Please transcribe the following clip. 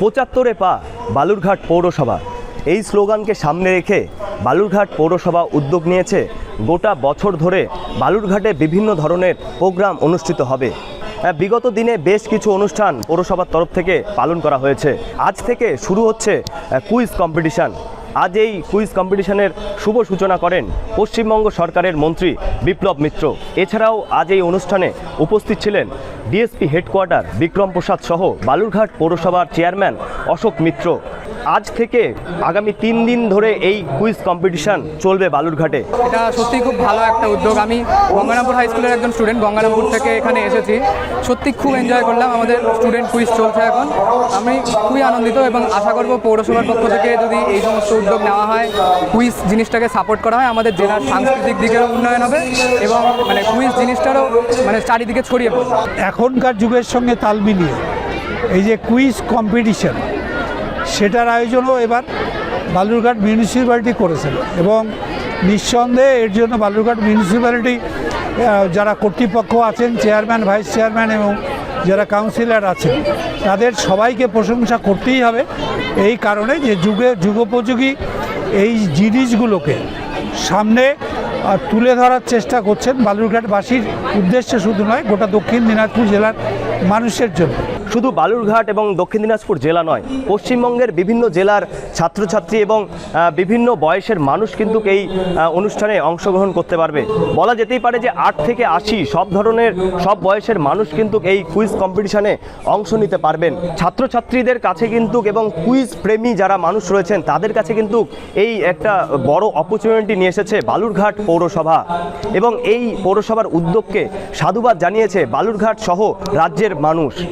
পঁচাত্তরে পা বালুরঘাট পৌরসভা। এই স্লোগানকে সামনে রেখে বালুরঘাট পৌরসভা উদ্যোগ নিয়েছে গোটা বছর ধরে বালুরঘাটে বিভিন্ন ধরনের প্রোগ্রাম অনুষ্ঠিত হবে। বিগত দিনে বেশ কিছু অনুষ্ঠান পৌরসভার তরফ থেকে পালন করা হয়েছে। আজ থেকে শুরু হচ্ছে কুইজ কম্পিটিশন। আজ এই কুইজ কম্পিটিশনের শুভ সূচনা করেন পশ্চিমবঙ্গ সরকারের মন্ত্রী বিপ্লব মিত্র। এছাড়াও আজ এই অনুষ্ঠানে উপস্থিত ছিলেন ডিএসপি হেডকোয়ার্টার বিক্রম প্রসাদ সহ বালুরঘাট পৌরসভার চেয়ারম্যান অশোক মিত্র। আজ থেকে আগামী তিন দিন ধরে এই কুইজ কম্পিটিশন চলবে বালুরঘাটে। এটা সত্যি খুব ভালো একটা উদ্যোগ। আমি গঙ্গারামপুর হাই স্কুলের একজন স্টুডেন্ট, গঙ্গারামপুর থেকে এখানে এসেছি। সত্যি খুব এনজয় করলাম, আমাদের স্টুডেন্ট কুইজ চলছে এখন। আমি খুবই আনন্দিত এবং আশা করব পৌরসভার পক্ষ থেকে যদি এই সমস্ত উদ্যোগ নেওয়া হয়। কুইজ জিনিসটাকে সাপোর্ট করা হয়। আমাদের জেলার সাংস্কৃতিক দিকেরও উন্নয়ন হবে এবং মানে কুইজ জিনিসটারও মানে চারিদিকে ছড়িয়ে পড়বে। এখনকার যুগের সঙ্গে তাল মিলিয়ে এই যে কুইজ কম্পিটিশন, সেটার আয়োজনও এবার বালুরঘাট মিউনিসিপ্যালিটি করেছেন এবং নিঃসন্দেহে এর জন্য বালুরঘাট মিউনিসিপ্যালিটি যারা কর্তৃপক্ষ আছেন, চেয়ারম্যান, ভাইস চেয়ারম্যান এবং যারা কাউন্সিলর আছেন, তাদের সবাইকে প্রশংসা করতেই হবে। এই কারণে যে যুগে, যুগোপযোগী এই জিনিসগুলোকে সামনে তুলে ধরার চেষ্টা করছেন বালুরঘাটবাসীর উদ্দেশ্যে শুধু নয়, গোটা দক্ষিণ দিনাজপুর জেলার মানুষের জন্য। শুধু বালুরঘাট এবং দক্ষিণ দিনাজপুর জেলা নয়, পশ্চিমবঙ্গের বিভিন্ন জেলার ছাত্রছাত্রী এবং বিভিন্ন বয়সের মানুষ কিন্তু এই অনুষ্ঠানে অংশগ্রহণ করতে পারবে। বলা যেতেই পারে যে আট থেকে আশি সব ধরনের, সব বয়সের মানুষ কিন্তু এই কুইজ কম্পিটিশানে অংশ নিতে পারবেন। ছাত্রছাত্রীদের কাছে কিন্তু এবং কুইজ প্রেমী যারা মানুষ রয়েছেন, তাদের কাছে কিন্তু এই একটা বড় অপরচুনিটি নিয়ে এসেছে বালুরঘাট পৌরসভা। এবং এই পৌরসভার উদ্যোগকে সাধুবাদ জানিয়েছে বালুরঘাট সহ রাজ্যের মানুষ।